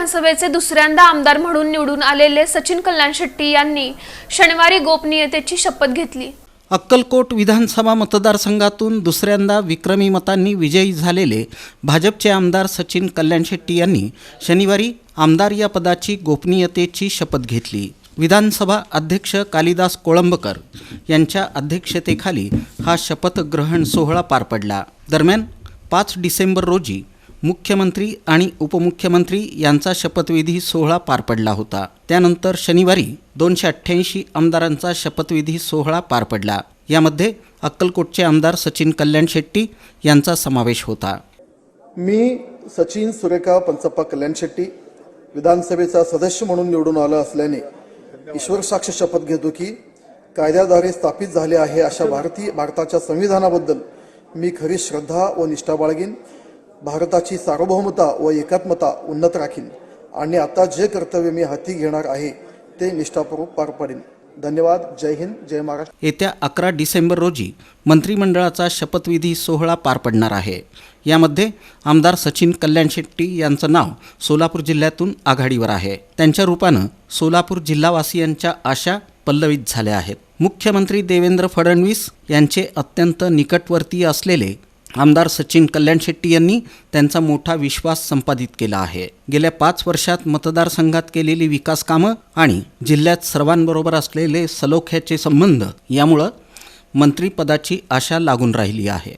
विधानसभेचे दुसऱ्यांदा आमदार म्हणून निवडून आलेले सचिन कल्याण शेट्टी यांनी शनिवारी गोपनीयतेची शपथ घेतली. अक्कलकोट विधानसभा मतदारसंघातून दुसऱ्यांदा विक्रमी मतांनी विजयी झालेले भाजपचे आमदार सचिन कल्याण शेट्टी यांनी शनिवारी आमदार या पदाची गोपनीयतेची शपथ घेतली. विधानसभा अध्यक्ष कालिदास कोळंबकर यांच्या अध्यक्षतेखाली हा शपथग्रहण सोहळा पार पडला. दरम्यान पाच डिसेंबर रोजी मुख्यमंत्री आणि उपमुख्यमंत्री यांचा शपथविधी सोहळा पार पडला होता. त्यानंतर शनिवारी दोनशे अठ्ठ्याऐंशी आमदारांचा शपथविधी सोहळा पार पडला. यामध्ये अक्कलकोटचे आमदार सचिन कल्याण शेट्टी यांचा समावेश होता. मी सचिन सुरेखा पंचप्पा कल्याण शेट्टी विधानसभेचा सदस्य म्हणून निवडून आला असल्याने ईश्वर साक्ष शपथ घेतो की कायद्याद्वारे स्थापित झाले आहे अशा भारतीय भारताच्या संविधानाबद्दल मी खरी श्रद्धा व निष्ठा बाळगीन. भारताची सार्वभौमता व एकात्मता उन्नत राखीन. आणि आता जे कर्तव्य मी हाती घेणार आहे ते निष्ठापूर्वक पार पाडीन. धन्यवाद. जय हिंद. जय महाराष्ट्र. येत्या अकरा डिसेंबर रोजी मंत्रिमंडळाचा शपथविधी सोहळा पार पडणार आहे. यामध्ये आमदार सचिन कल्याण शेट्टी यांचं नाव सोलापूर जिल्ह्यातून आघाडीवर आहे. त्यांच्या रूपानं सोलापूर जिल्हावासियांच्या आशा पल्लवित झाल्या आहेत. मुख्यमंत्री देवेंद्र फडणवीस यांचे अत्यंत निकटवर्तीय असलेले आमदार सचिन कल्याण शेट्टी यांनी त्यांचा मोठा विश्वास संपादित केला आहे. गेल्या पाच वर्षात मतदारसंघात केलेली विकास कामं आणि जिल्ह्यात सर्वांबरोबर असलेले सलोख्याचे संबंध यामुळं मंत्रिपदाची आशा लागून राहिली आहे.